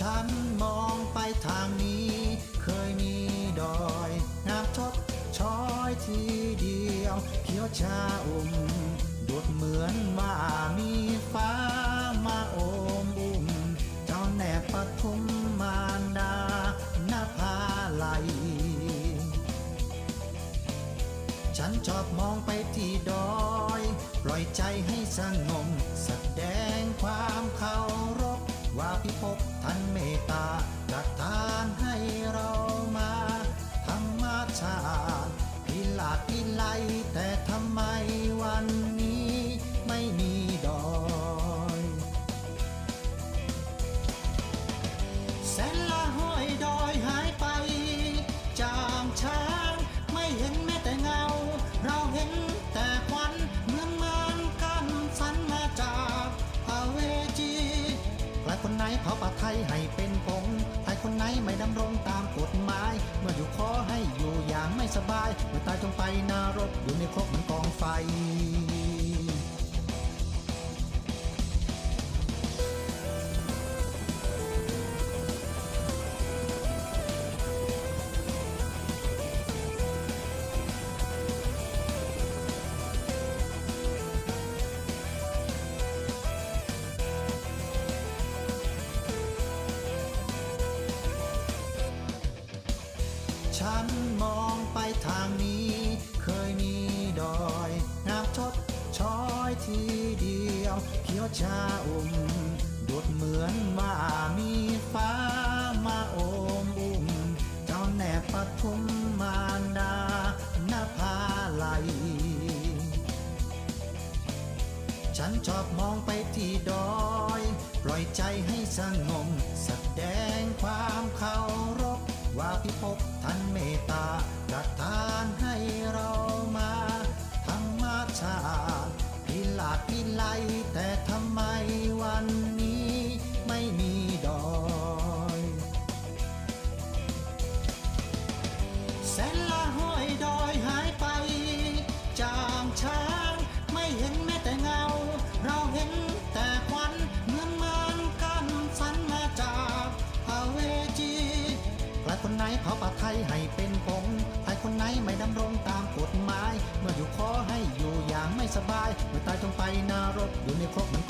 ฉันมองไปทางนี้ เคยมีดอยงามชดช้อยทีเดียวเขียวชาอุ่มดูดเหมือนว่ามีฟ้ามาโอมอุ้มเจ้าแนบปทุมมารดาหน้าพาไหลฉันชอบมองไปที่ดอยปล่อยใจให้สงบแสดงค ครคนไหนเผาป่าไทยให้เป็นผงใครคนไหนไม่ดำรงตามกฎหมาย เมื่ออยู่ขอให้อยู่อย่างไม่สบาย เมื่อตายจงไปนรกอยู่ในครกเหมือนกองไฟ ฉันมองไปทางนี้ เคยมีดอยงามชดช้อยทีเดียวเขียวชาอุ่มดูดเหมือนว่ามีฟ้ามาโอมอุ้มเจ้าแนบปทุมมารดาหน้าพาไหลฉันชอบมองไปที่ดอย ปล่อยใจให้สงบแสดงความเคาร ว่าพิภพท่านเมตตาประทานให้เรามาธรรมชาติพิลาพิไลแต่ทำไมวันนี้ไม่มีดอยแสน ครคนไหนเผาป่าไทยให้เป็นผงใครคนไหนไม่ดำรงตามกฎหมาย เมื่ออยู่ขอให้อยู่อย่างไม่สบาย เมื่อตายจงไปนรกอยู่ในครก